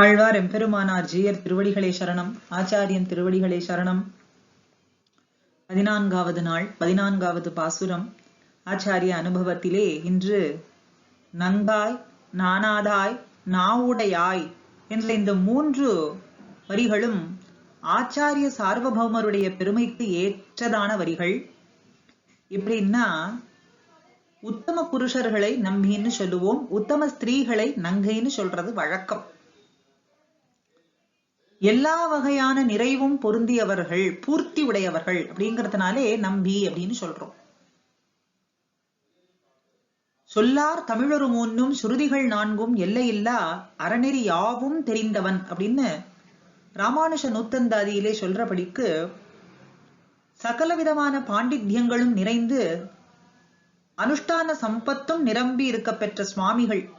ஆழ்வார் எம்பெருமானார் ஜீயர் திருவடிகளே சரணம் ஆச்சாரியன் திருவடிகளே சரணம். பதினான்காவது நாள் பதினான்காவது பாசுரம். ஆச்சாரிய அனுபவத்திலே இன்று நங்காய் நானாதாய் நாவுடையாய் என்ற இந்த மூன்று வரிகளும் ஆச்சாரிய சார்வபௌமருடைய பெருமைக்கு ஏற்றதான வரிகள். எப்படின்னா உத்தம புருஷர்களை நம்பின்னு சொல்லுவோம் உத்தம ஸ்திரீகளை நங்கைன்னு சொல்றது வழக்கம். எல்லா வகையான நிறைவும் பொருந்தியவர்கள் பூர்த்தி உடையவர்கள் அப்படிங்கறதுனாலே நம்பி அப்படின்னு சொல்றோம். சொல்லார் தமிழரு மூன்னும் சுருதிகள் நான்கும் எல்லையில்லா அறநெறி யாவும் தெரிந்தவன் அப்படின்னு ராமானுஷ நூத்தந்தாதியிலே சொல்றபடிக்கு சகலவிதமான பாண்டித்யங்களும் நிறைந்து அனுஷ்டான சம்பத்தும் நிரம்பி இருக்க பெற்ற சுவாமிகள்.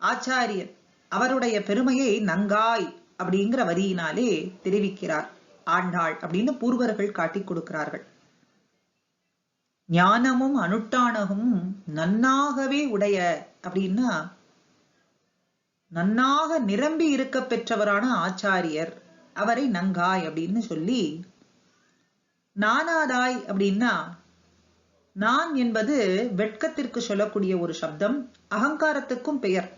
ஆச்சாரியர் அவருடைய பெருமையை நங்காய். அப்படிங்கிற வரியினாலே தெரிவிக்கிறார். ஆண்டாள் அப்படின்னு பூர்வர்கள் காட்டி கொடுக்கிறார்கள். ஞானமும் அனுட்டானகமும் நன்னாகவே உடைய அப்படின்னா நன்னாக நிரம்பி இருக்க பெற்றவரான ஆச்சாரியர் அவரை நங்காய் அப்படின்னு சொல்லி நானாதாய் அப்படின்னா நான் என்பது வெட்கத்திற்கு சொல்லக்கூடிய ஒரு சப்தம் அகங்காரத்துக்கும் பெயர்.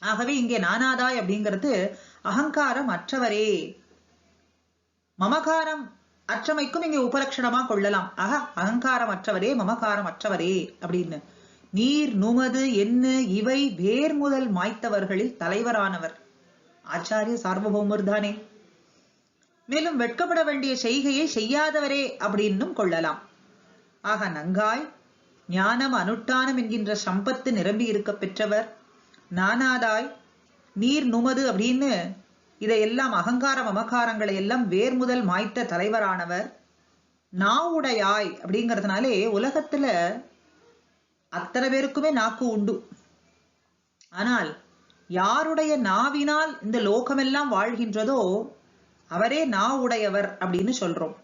ஆகவே இங்கே நானாதாய் அப்படிங்கிறது அகங்காரம் அற்றவரே. மமகாரம் அற்றமைக்கும் இங்கே உபலட்சணமா கொள்ளலாம். அக அகங்காரம் அற்றவரே மமகாரம் அற்றவரே அப்படின்னு. நீர் நுமது என்ன இவை வேர் முதல் மாய்த்தவர்களில் தலைவரானவர். ஆச்சாரிய சார்வபௌமர் தானே. மேலும் வெட்கப்பட வேண்டிய செய்கையை செய்யாதவரே அப்படின்னும் கொள்ளலாம். ஆக நங்காய் ஞானம் அனுட்டானம் என்கின்ற சம்பத்து நிரம்பி இருக்க பெற்றவர். நானாதாய் நீர் நுமது அப்படின்னு இதையெல்லாம் அகங்காரம் அமகாரங்களை எல்லாம் வேர் முதல் மாய்த்த தலைவரானவர். நாவுடையாய் அப்படிங்கிறதுனாலே உலகத்துல அத்தனை பேருக்குமே நாக்கு உண்டு. ஆனால் யாருடைய நாவினால் இந்த லோகமெல்லாம் வாழ்கின்றதோ அவரே நாவுடையவர் அப்படின்னு சொல்றோம்.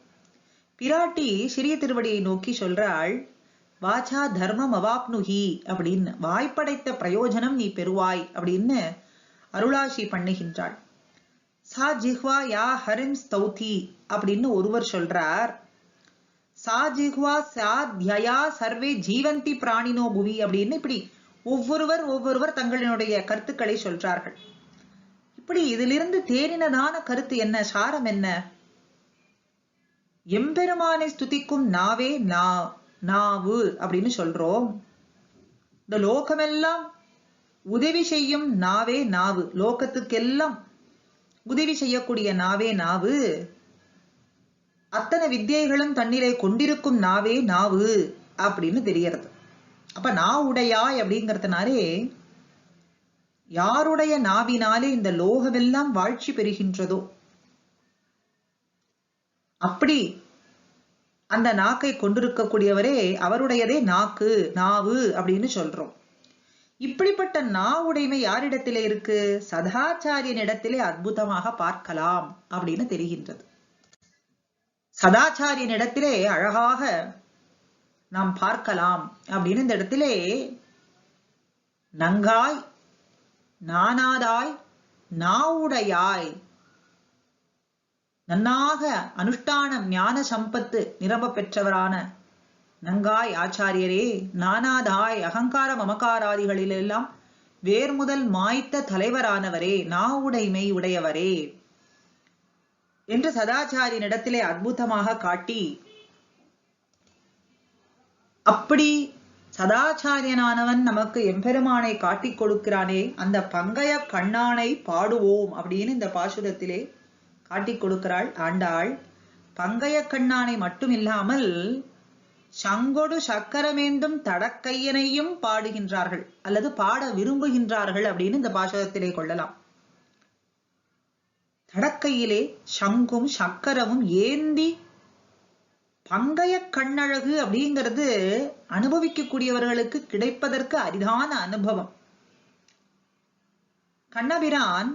பிராட்டி சிறிய திருவடியை நோக்கி சொல்றாள் வாச்சா தர்மம் அவாப்னுகி அப்படின்னு வாய்ப்படைத்த பிரயோஜனம் நீ பெறுவாய் அப்படின்னு அருளாசி பண்ணுகின்றாள். சா ஜிஹ்வா யா ஹரிம் ஸ்தௌதி அப்படின்னு ஒருவர் சொல்றார். சா ஜிஹ்வா சா தியா சர்வே ஜீவந்தி பிராணினோ புவி அப்படின்னு இப்படி ஒவ்வொருவர் ஒவ்வொருவர் தங்களினுடைய கருத்துக்களை சொல்றார்கள். இப்படி இதிலிருந்து தேறினதான கருத்து என்ன? சாரம் என்ன? எம்பெருமானை ஸ்துதிக்கும் நாவே நா நாவு அப்படின்னு சொல்றோம். இந்த லோகமெல்லாம் உதவி செய்யும் நாவே நாவு. லோகத்துக்கெல்லாம் உதவி செய்யக்கூடிய நாவே நாவு. அத்தனை வித்தியைகளும் தண்ணீரை கொண்டிருக்கும் நாவே நாவு அப்படின்னு தெரியறது அப்ப நாவுடையாய் அப்படிங்கறதுனாலே யாருடைய நாவினாலே இந்த லோகமெல்லாம் வாழ்ச்சி பெறுகின்றதோ? அப்படி அந்த நாக்கை கொண்டிருக்கக்கூடியவரே அவருடையதே நாக்கு நாவு அப்படின்னு சொல்றோம். இப்படிப்பட்ட நாவுடைமை யாரிடத்திலே இருக்கு? சதாச்சாரியன் இடத்திலே அற்புதமாக பார்க்கலாம் அப்படின்னு தெரிகின்றது. சதாச்சாரியன் இடத்திலே அழகாக நாம் பார்க்கலாம் அப்படின்னு இந்த இடத்திலே நங்காய் நானாதாய் நாவுடையாய் நன்னாக அனுஷ்டானம் ஞான சம்பத்து நிரம்ப பெற்றவரான நங்காய் ஆச்சாரியரே நானாதாய் அகங்கார மமக்காராதிகளிலெல்லாம் வேர் முதல் மாய்த்த தலைவரானவரே நா உடைமை உடையவரே என்று சதாச்சாரியனிடத்திலே அற்புதமாக காட்டி அப்படி சதாச்சாரியனானவன் நமக்கு எம்பெருமானை காட்டிக் கொடுக்கிறானே அந்த பங்கைய கண்ணானை பாடுவோம் அப்படின்னு இந்த பாசுரத்திலே காட்டிக் கொடுக்கிறாள் ஆண்டாள். பங்கைய கண்ணானை மட்டுமில்லாமல் சங்கொடு சக்கரமேண்டும் தடக்கையனையும் பாடுகின்றார்கள். அல்லது பாட விரும்புகின்றார்கள் அப்படின்னு இந்த பாசகத்திலே கொள்ளலாம். தடக்கையிலே சங்கும் சக்கரமும் ஏந்தி பங்கைய கண்ணழகு அப்படிங்கிறது அனுபவிக்கக்கூடியவர்களுக்கு கிடைப்பதற்கு அரிதான அனுபவம். கண்ணபிரான்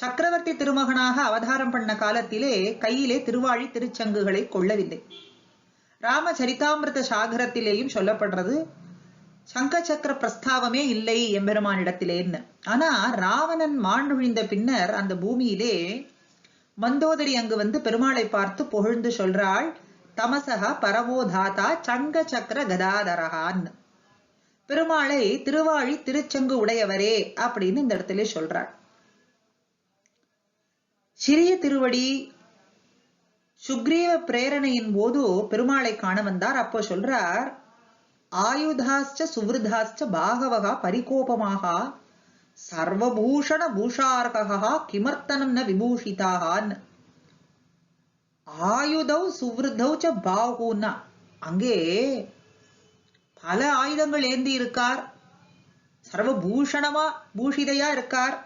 சக்கரவர்த்தி திருமகனாக அவதாரம் பண்ண காலத்திலே கையிலே திருவாழி திருச்சங்குகளை கொள்ளவில்லை. ராம சரிதாமிரத சாகரத்திலேயும் சொல்லப்படுறது சங்க சக்கர பிரஸ்தாவமே இல்லை எம்பெருமானிடத்திலேன்னு ஆனா ராவணன் மாண்டுழிந்த பின்னர் அந்த பூமியிலே மந்தோதரி அங்கு வந்து பெருமாளை பார்த்து புகழ்ந்து சொல்றாள் தமசக பரவோதாதா சங்க சக்கர கதாதரகான்னு பெருமாளை திருவாழி திருச்செங்கு உடையவரே அப்படின்னு இந்த இடத்துல சொல்றாள். சிறிய திருவடி சுக்ரீவ பிரேரணையின் போது பெருமாளை காண வந்தார். அப்போ சொல்றார் ஆயுதாச்ச சுவிருதாச்ச பாகவகா பரிகோபமாக சர்வபூஷண பூஷார்கா கிமர்த்தனம் ந விபூஷிதாகான் ஆயுதௌ சுவிருதவ் ச பாகுன்னா. அங்கே பல ஆயுதங்கள் ஏந்தி இருக்கார். சர்வபூஷணமா பூஷிதையா இருக்கார்.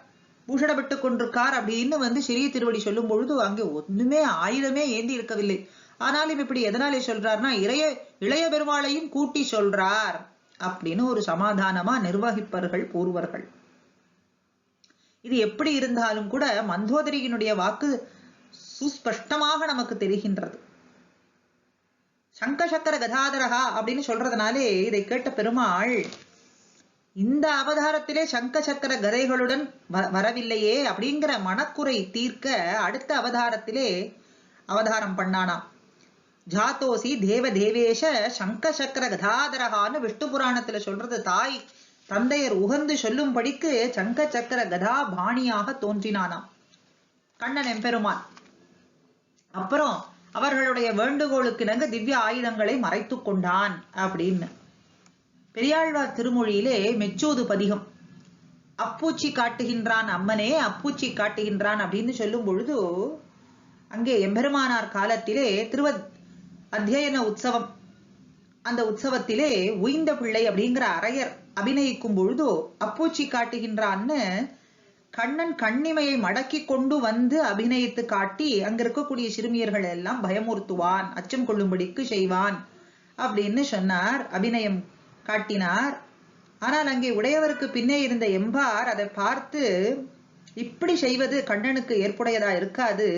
பூஷணப்பட்டு கொண்டிருக்கார் அப்படின்னு வந்து சிறிய திருவடி சொல்லும் பொழுது அங்கே ஒண்ணுமே ஆயுதமே ஏந்தி இருக்கவில்லை. ஆனாலும் இப்படி எதனாலே சொல்றார்னா இளைய இளைய பெருமாளையும் கூட்டி சொல்றார் அப்படின்னு ஒரு சமாதானமா நிர்வகிப்பர்கள் கூறுவர்கள் இது எப்படி இருந்தாலும் கூட மந்தோதரியினுடைய வாக்கு சுஸ்பஷ்டமாக நமக்கு தெரிகின்றது. சங்க சக்கர கதாதரகா அப்படின்னு சொல்றதுனாலே இதை கேட்ட பெருமாள் இந்த அவதாரத்திலே சங்க சக்கர கதைகளுடன் வ- வரவில்லையே அப்படிங்கிற மனக்குறை தீர்க்க அடுத்த அவதாரத்திலே அவதாரம் பண்ணானாம். ஜாத்தோசி தேவ தேவேஷ சங்க சக்கர கதாதரகான்னு விஷ்ணு புராணத்துல சொல்றது தாய் தந்தையர் உகந்து சொல்லும்படிக்கு சங்க சக்கர கதா பாணியாக தோன்றினானாம். கண்ணன் எம்பெருமான். அப்புறம் அவர்களுடைய வேண்டுகோளுக்கு நங்க திவ்ய ஆயுதங்களை மறைத்துக் கொண்டான் அப்படின்னு. பெரியாழ்வார் திருமொழியிலே மெச்சோது பதிகம். அப்பூச்சி காட்டுகின்றான் அம்மனே அப்பூச்சி காட்டுகின்றான் அப்படின்னு சொல்லும் பொழுது அங்கே எம்பெருமானார் காலத்திலே திருவ அத்தியன உற்சவம். அந்த உற்சவத்திலே உய்ந்த பிள்ளை அப்படிங்கிற அரையர் அபிநயிக்கும் பொழுது அப்பூச்சி காட்டுகின்றான்னு கண்ணன் கண்ணிமையை மடக்கி கொண்டு வந்து அபிநயித்து காட்டி அங்க இருக்கக்கூடிய சிறுமியர்கள் எல்லாம் பயமுறுத்துவான் அச்சம் கொள்ளும்படிக்கு செய்வான் அப்படின்னு சொன்னார் அபிநயம் காட்டினார். ஆனால் அங்கே உடையவருக்கு பின்னே இருந்த எம்பார் அதை பார்த்து இப்படி செய்வது கண்ணனுக்கு ஏற்புடையதா இருக்காது.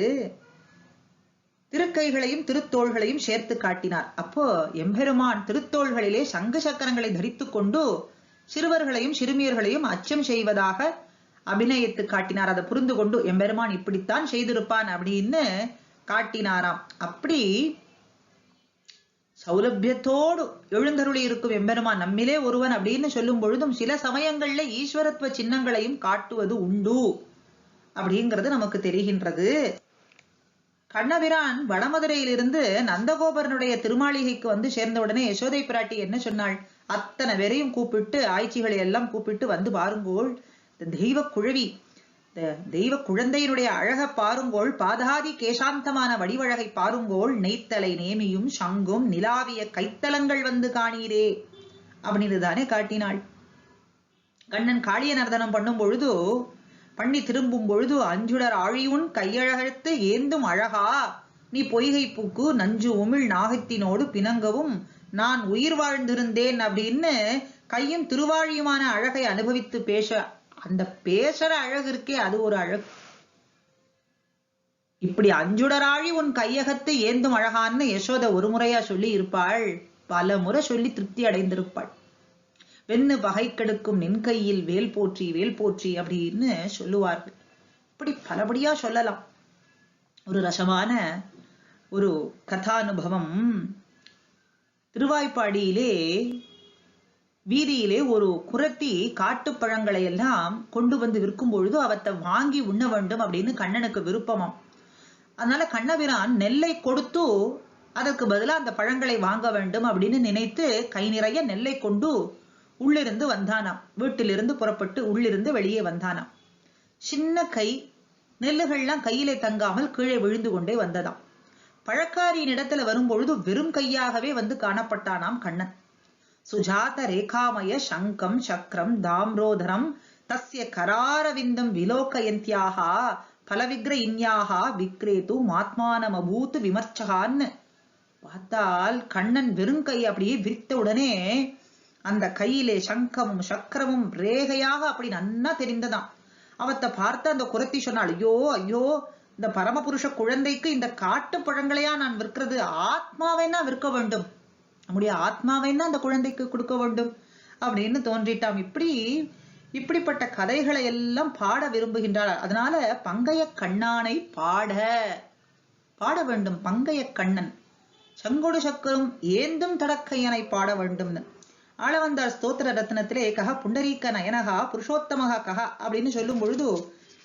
திருக்கைகளையும் திருத்தோள்களையும் சேர்த்து காட்டினார். அப்போ எம்பெருமான் திருத்தோள்களிலே சங்கு சக்கரங்களை தரித்துக் கொண்டு சிறுவர்களையும் சிறுமியர்களையும் அச்சம் செய்வதாக அபிநயித்து காட்டினார். அதை புரிந்து கொண்டு எம்பெருமான் இப்படித்தான் செய்திருப்பான் அப்படின்னு காட்டினாராம். அப்படி சௌலபியத்தோடு எழுந்தருளி இருக்கும் எம்பெருமான் நம்மிலே ஒருவன் அப்படின்னு சொல்லும் பொழுதும் சில சமயங்கள்ல ஈஸ்வரத்துவ சின்னங்களையும் காட்டுவது உண்டு அப்படிங்கிறது நமக்கு தெரிகின்றது. கண்ணபிரான் வடமதுரையிலிருந்து நந்தகோபரனுடைய திருமாளிகைக்கு வந்து சேர்ந்த உடனே யசோதை பிராட்டி என்ன சொன்னாள்? அத்தனை பேரையும் கூப்பிட்டு ஆய்ச்சிகளை எல்லாம் கூப்பிட்டு வந்து பாருங்கோள். இந்த தெய்வ குழவி தெய்வ குழந்தையினுடைய அழக பாருங்கோள் பாதாதி கேசாந்தமான வடிவழகை பாருங்கோள் நெய்த்தலை நேமியும் சங்கும் நிலாவிய கைத்தலங்கள் வந்து காணீரே. அப்படின்னு தானே காட்டினாள். கண்ணன் காளிய நர்தனம் பண்ணும் பொழுது பண்ணி திரும்பும் பொழுது அஞ்சுடர் ஆழியுன் கையழகத்து ஏந்தும் அழகா நீ பொய்கை பூக்கு நஞ்சு உமிழ் நாகத்தினோடு பிணங்கவும் நான் உயிர் வாழ்ந்திருந்தேன் அப்படின்னு கையும் திருவாழியுமான அழகை அனுபவித்து பேச அந்த பேசுற அழகு இருக்கே அது ஒரு அழகு. இப்படி அஞ்சுடராழி உன் கையகத்து ஏந்தும் அழகான்னு யசோத ஒரு முறையா சொல்லி இருப்பாள். பல முறை சொல்லி திருப்தி அடைந்திருப்பாள். வெண்ணு பகை கெடுக்கும் நின் கையில் வேல் போற்றி வேல் போற்றி அப்படின்னு சொல்லுவார்கள். இப்படி பலபடியா சொல்லலாம். ஒரு ரசமான ஒரு கதானுபவம் திருவாய்ப்பாடியிலே வீதியிலே ஒரு குரத்தி காட்டுப்பழங்களை எல்லாம் கொண்டு வந்து விற்கும் பொழுது அவத்தை வாங்கி உண்ண வேண்டும் அப்படின்னு கண்ணனுக்கு விருப்பமாம். அதனால கண்ணபிரான் நெல்லை கொடுத்து அதற்கு பதிலா அந்த பழங்களை வாங்க வேண்டும் அப்படின்னு நினைத்து கை நிறைய நெல்லை கொண்டு உள்ளிருந்து வந்தானாம். வீட்டிலிருந்து புறப்பட்டு உள்ளிருந்து வெளியே வந்தானாம். சின்ன கை நெல்லுகள்லாம் கையிலே தங்காமல் கீழே விழுந்து கொண்டே வந்ததாம். பழக்காரியின் இடத்துல வரும்பொழுது வெறும் கையாகவே வந்து காணப்பட்டானாம் கண்ணன். சுஜாத ரேகாமய சங்கம் சக்கரம் தாம்ரோதரம். தஸ்ய கராரவிந்தம் விலோகயந்தியாக பலவிக்ர இன்யாக விக்ரேது மாத்மானமபூத் விமர்ச்சகான்னு பார்த்தால் கண்ணன் வெறுங்கை அப்படியே விரித்த உடனே அந்த கையிலே சங்கமும் சக்கரமும் ரேகையாக அப்படி நன்னா தெரிந்ததாம். அவத்தை பார்த்து அந்த குரத்தி சொன்னாள் ஐயோ ஐயோ இந்த பரமபுருஷ குழந்தைக்கு இந்த காட்டு பழங்களையா நான் விற்கிறது? ஆத்மாவைன்னா விற்க வேண்டும்? நம்முடைய ஆத்மாவை தான் அந்த குழந்தைக்கு கொடுக்க வேண்டும் அப்படின்னு தோன்றிட்டாம். இப்படி இப்படிப்பட்ட கதைகளை எல்லாம் பாட விரும்புகின்றாள். அதனால பங்கைய கண்ணானை பாட பாட வேண்டும். பங்கைய கண்ணன். செங்கொடு சக்கரும் ஏந்தும் தடக்கையனை பாட வேண்டும்னு ஆளவந்தார் ஸ்தோத்திர ரத்னத்திலே கஹ புண்டரீக்க நயனகா புருஷோத்தமக கஹ அப்படின்னு சொல்லும் பொழுது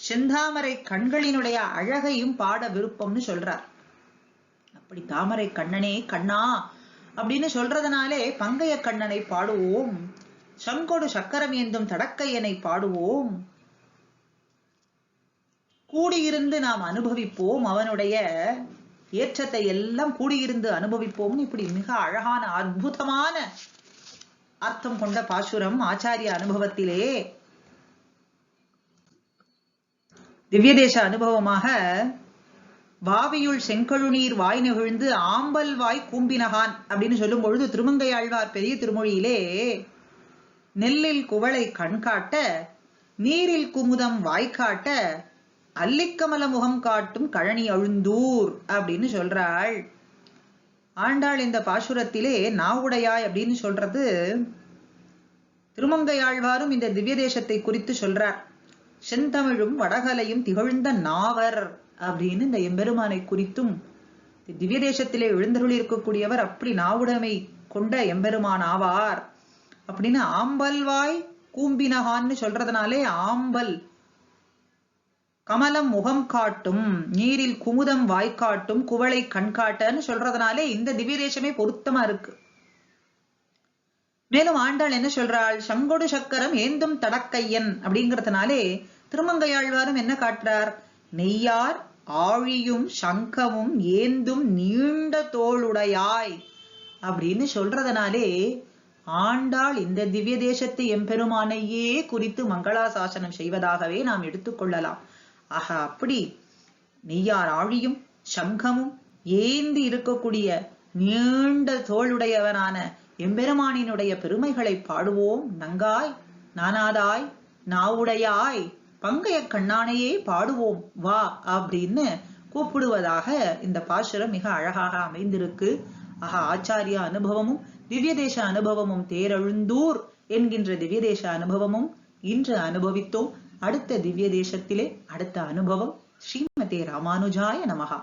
செந்தாமரை கண்களினுடைய அழகையும் பாட விருப்பம்னு சொல்றார். அப்படி தாமரை கண்ணனே கண்ணா அப்படின்னு சொல்றதுனாலே பங்கைய கண்ணனை பாடுவோம். சங்கொடு சக்கரம் ஏந்தும் தடக்கையனை பாடுவோம். கூடியிருந்து நாம் அனுபவிப்போம் அவனுடைய ஏற்றத்தை எல்லாம் கூடியிருந்து அனுபவிப்போம்னு இப்படி மிக அழகான அற்புதமான அர்த்தம் கொண்ட பாசுரம் ஆச்சாரிய அனுபவத்திலே திவ்யதேச அனுபவமாக வாவியுள் செங்கழுநீர் வாய் நெகிழ்ந்து ஆம்பல் வாய் கூம்பினகான் அப்படின்னு சொல்லும் பொழுது திருமங்கையாழ்வார் பெரிய திருமொழியிலே நெல்லில் குவளை கண்காட்ட நீரில் குமுதம் வாய்க்காட்ட அல்லிக்கமல முகம் காட்டும் கழனி அழுந்தூர் அப்படின்னு சொல்றாள். ஆண்டாள் இந்த பாசுரத்திலே நாவுடையாய் அப்படின்னு சொல்றது திருமங்கையாழ்வாரும் இந்த திவ்ய தேசத்தை குறித்து சொல்றார். செந்தமிழும் வடகலையும் திகழ்ந்த நாவர் அப்படின்னு இந்த எம்பெருமானை குறித்தும் திவ்ய தேசத்திலே எழுந்தருள் இருக்கக்கூடியவர் அப்படி நாவுடைமை கொண்ட எம்பெருமான் ஆவார். அப்படின்னு ஆம்பல்வாய் கூம்பினகான்னு சொல்றதுனாலே ஆம்பல். கமலம் முகம் காட்டும் நீரில் குமுதம் வாய்க்காட்டும் குவளை கண்காட்டன்னு சொல்றதுனாலே இந்த திவ்ய தேசமே பொருத்தமா இருக்கு. மேலும் ஆண்டாள் என்ன சொல்றாள்? சங்கொடு சக்கரம் ஏந்தும் தடக்கையன் அப்படிங்கிறதுனாலே திருமங்கையாழ்வாரும் என்ன காட்டுறார்? நெய்யார் ஆழியும் சங்கமும் ஏந்தும் நீண்ட தோளுடையாய் அப்படின்னு சொல்றதுனாலே ஆண்டாள் இந்த திவ்ய தேசத்து எம்பெருமானையே குறித்து மங்களாசாசனம் செய்வதாகவே நாம் எடுத்துக்கொள்ளலாம் ஆக அப்படி நெய்யார் ஆழியும் சங்கமும் ஏந்தி இருக்கக்கூடிய நீண்ட தோளுடையவனான எம்பெருமானினுடைய பெருமைகளை பாடுவோம். நங்காய் நானாதாய் நாவுடையாய் பங்கைய கண்ணானையே பாடுவோம் வா அப்படின்னு கூப்பிடுவதாக இந்த பாசுரம் மிக அழகாக அமைந்திருக்கு. ஆக ஆச்சாரிய அனுபவமும் திவ்யதேச அனுபவமும் தேரழுந்தூர் என்கின்ற திவ்யதேச அனுபவமும் இன்று அனுபவித்தோம். அடுத்த திவ்ய தேசத்திலே அடுத்த அனுபவம். ஸ்ரீமதே ராமானுஜாய நமகா